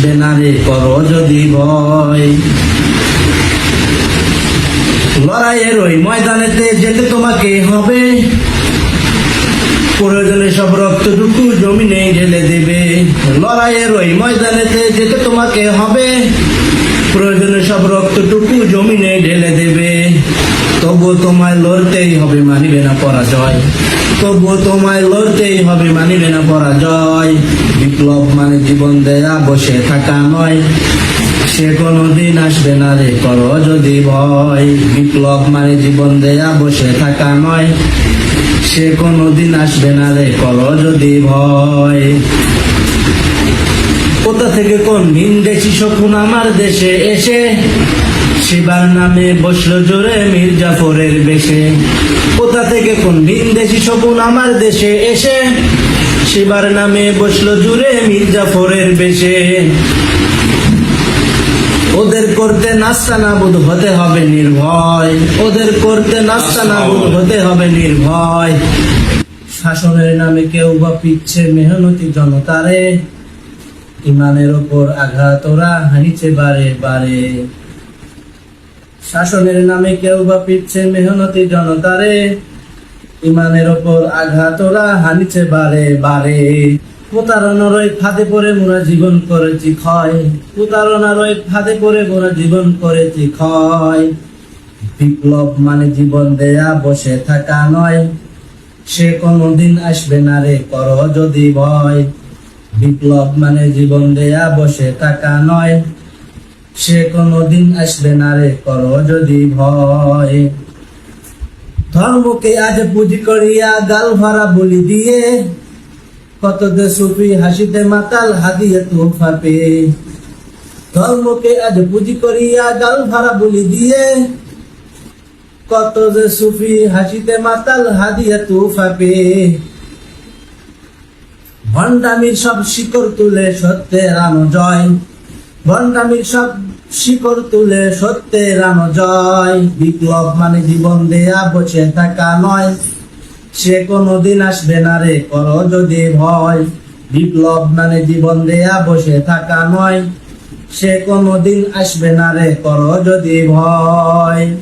আসবে না রে করো যদি ভয়। লড়াইয়ের ওই ময়দানেতে যেতে তোমাকে হবে। প্রয়োজনে সব রক্তটুকু জমিনে ঢেলে দেবে। লড়াইয়ের ওই ময়দানেতে যেতে তোমাকে হবে। প্রয়োজনে সব রক্তটুকু জমিনে ঢেলে দেবে। তবুও তোমায় লড়তেই হবে, মানিবে না পরাজয়। তবুও তোমায় লড়তেই হবে, মানিবে না পরাজয়। বিপ্লব মানে জীবন দেয়া, বসে থাকা নয়। সে কোনোদিন আসবে না রে, করো যদি ভয়। বিপ্লব মানে জীবন দেয়া, বসে থাকা নয়। সে কোনোদিন আসবে না রে, করো যদি ভয়। কোথা থেকে কোন দিন দেখি শকুন আমার দেশে এসে? শিবার নামে বসল জোরে মির্জাফরের বেশে। কোথা থেকে কোন দিন দেখি শকুন আমার দেশে এসে? শিবার নামে বসল জুড়ে মির্জাফরের বেশে। ওদের করতে নাস্তা নাবুদ হতে হবে নির্ভয়। ওদের করতে নাস্তা নাবুদ হতে হবে নির্ভয়। শাসনের নামে কেউ বা পিচ্ছে মেহনতি জনতারে। ইমানের ওপর আঘাত ওরা হানিছে বারে বারে। শাসনের নামে কেউ বা পিচ্ছে মেহনতি জনতারে। ইমানের ওপর আঘাত ওরা হানিছে বারে বারে। প্রতারণার ওই ফাঁদে পড়ে মোরা জীবন করেছি ক্ষয়। প্রতারণার ওই ফাঁদে পড়ে মোরা জীবন করেছি ক্ষয়। বিপ্লব মানে জীবন দেয়া, বসে থাকা নয়। সে কোনোদিন আসবে না রে, করো যদি ভয়। বিপ্লব মানে জীবন দেয়া, বসে থাকা নয়। সে কোনোদিন আসবে না রে, করো যদি ভয়। ধর্মকে আজ পুঁজি করিয়া গাল ভরা বলি দিয়ে কত যে সুফি হাসিতে মাতাল হাদিয়ে তোফা পেয়ে ধর্মকে আজ পুঁজি করিয়া গাল ভরা বলি দিয়ে কত যে সুফি হাসিতে মাতাল হাদিয়ে তোফা পেয়ে ভণ্ডামির সব শিকড় তুলে সত্যের আনো জয়। ভণ্ডামির সব শিকড় তুলে সত্যের আনো জয়। বিপ্লব মানে জীবন দেয়া বসে থাকা নয়। সে কোনো দিন আসবে না রে, কর যদি ভয়। বিপ্লব মানে জীবন দেয়া, বসে থাকা নয়। সে কোনো দিন আসবে না রে, কর যদি ভয়।